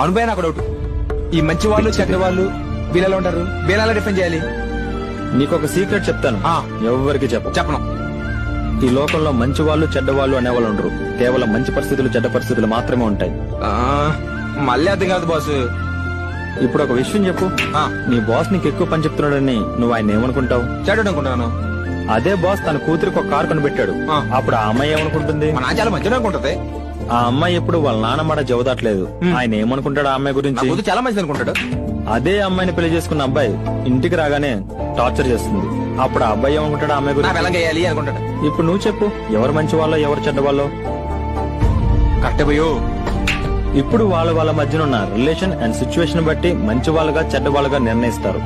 అనుభవం నాకు డౌట్ ఈ మంచి వాళ్ళు చెడ్డ వాళ్ళు వీళ్ళలో ఉంటారు. వీళ్ళ డిఫెండ్ చేయాలి. నీకు ఒక సీక్రెట్ చెప్తాను. ఆ. ఎవరికి చెప్ప. చెప్పను. ఈ లోకంలో మంచి వాళ్ళు చెడ్డ వాళ్ళు అనేవాళ్ళు ఉండరు. కేవలం మంచి పరిస్థితులు చెడ్డ పరిస్థితులు మాత్రమే ఉంటాయి. ఆ, మళ్ళీ అర్థం కాదు బాస్ ఇప్పుడు ఒక విషయం చెప్పు. ఆ, నీ బాస్ నీకు ఎక్కువ పని చెప్తున్నాడని నువ్వు ఆయన ఏమనుకుంటావు? చెడ్డ అనుకుంటున్నాను. అదే బాస్ తన కూతురికి ఒక కారు కొనిపెట్టాడు. ఆ. అప్పుడు ఆ అమ్మాయి ఏమనుకుంటుంది? చాలా మంచిగా అనుకుంటది. ఆ అమ్మాయి ఎప్పుడు వాళ్ళ నాన్న మాట జవదాట్లేదు ఆయన ఏమనుకుంటాడు ఆ అమ్మాయి గురించి? చాలా మంచిది అనుకుంటాడు. అదే అమ్మాయిని పెళ్ళి చేసుకున్న అబ్బాయి ఇంటికి రాగానే టార్చర్ చేస్తుంది. అప్పుడు ఆ అబ్బాయి ఏమనుకుంటాడు ఆ అమ్మాయి గురించి? చేయాలి అనుకుంటాడు. ఇప్పుడు నువ్వు చెప్పు ఎవరు మంచి వాళ్ళో ఎవరు చెడ్డ వాళ్ళో కరెక్ట్ పోయో ఇప్పుడు వాళ్ళ వాళ్ళ మధ్యన ఉన్న రిలేషన్ అండ్ సిచ్యువేషన్ బట్టి మంచి వాళ్ళుగా చెడ్డ వాళ్ళుగా నిర్ణయిస్తారు.